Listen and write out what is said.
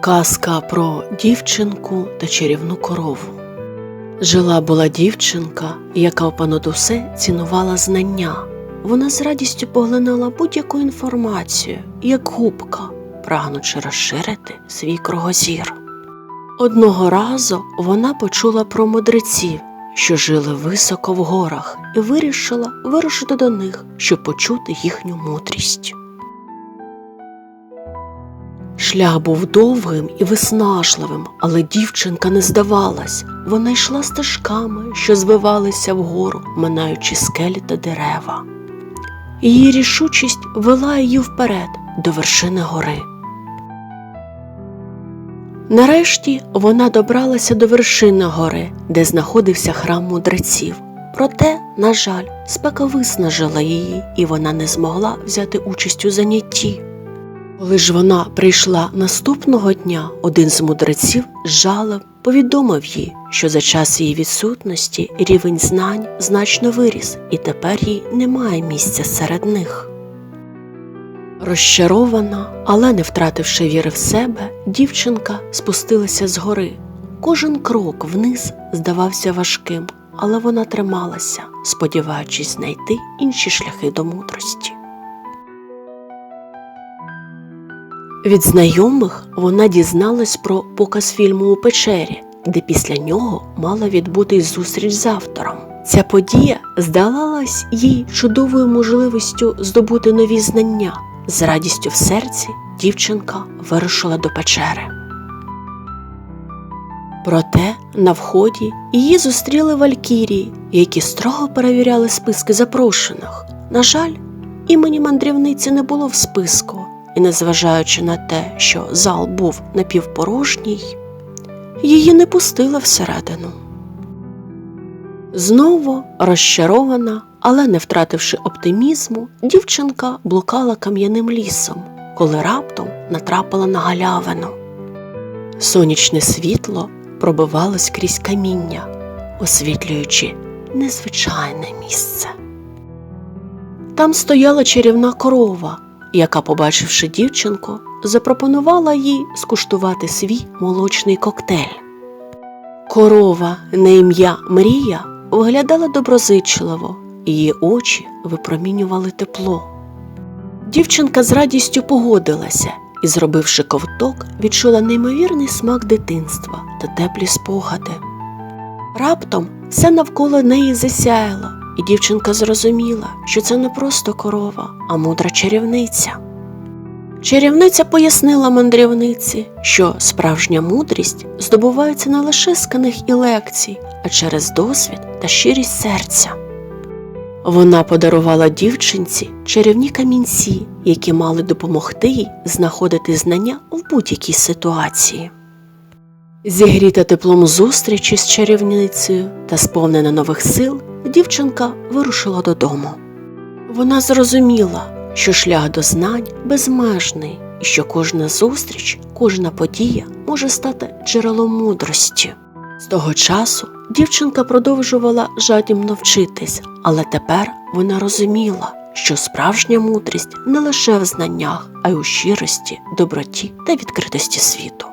Казка про дівчинку та чарівну корову. Жила була дівчинка, яка понад усе цінувала знання. Вона з радістю поглинала будь-яку інформацію, як губка, прагнучи розширити свій кругозір. Одного разу вона почула про мудреців, що жили високо в горах, і вирішила вирушити до них, щоб почути їхню мудрість. Шлях був довгим і виснажливим, але дівчинка не здавалась. Вона йшла стежками, що звивалися вгору, минаючи скелі та дерева. Її рішучість вела її вперед до вершини гори. Нарешті вона добралася до вершини гори, де знаходився храм мудреців. Проте, на жаль, спека виснажила її, і вона не змогла взяти участь у занятті. Коли ж вона прийшла наступного дня, один з мудреців з жалем повідомив їй, що за час її відсутності рівень знань значно виріс, і тепер їй немає місця серед них. Розчарована, але не втративши віри в себе, дівчинка спустилася з гори. Кожен крок вниз здавався важким, але вона трималася, сподіваючись знайти інші шляхи до мудрості. Від знайомих вона дізналась про показ фільму у печері, де після нього мала відбутись зустріч з автором. Ця подія здавалась їй чудовою можливістю здобути нові знання. З радістю в серці дівчинка вирушила до печери. Проте на вході її зустріли валькірії, які строго перевіряли списки запрошених. На жаль, імені мандрівниці не було в списку, і, незважаючи на те, що зал був напівпорожній, її не пустили всередину. Знову розчарована, але не втративши оптимізму, дівчинка блукала кам'яним лісом, коли раптом натрапила на галявину. Сонячне світло пробивалось крізь каміння, освітлюючи незвичайне місце. Там стояла чарівна корова, яка, побачивши дівчинку, запропонувала їй скуштувати свій молочний коктейль. Корова на ім'я Мрія виглядала доброзичливо, її очі випромінювали тепло. Дівчинка з радістю погодилася і, зробивши ковток, відчула неймовірний смак дитинства та теплі спогади. Раптом все навколо неї засяяло, і дівчинка зрозуміла, що це не просто корова, а мудра чарівниця. Чарівниця пояснила мандрівниці, що справжня мудрість здобувається не лише з книг і лекцій, а через досвід та щирість серця. Вона подарувала дівчинці чарівні камінці, які мали допомогти їй знаходити знання в будь-якій ситуації. Зігріта теплом зустрічі з чарівницею та сповнена нових сил, дівчинка вирушила додому. Вона зрозуміла, що шлях до знань безмежний і що кожна зустріч, кожна подія може стати джерелом мудрості. З того часу дівчинка продовжувала жадібно вчитись, але тепер вона розуміла, що справжня мудрість не лише в знаннях, а й у щирості, доброті та відкритості світу.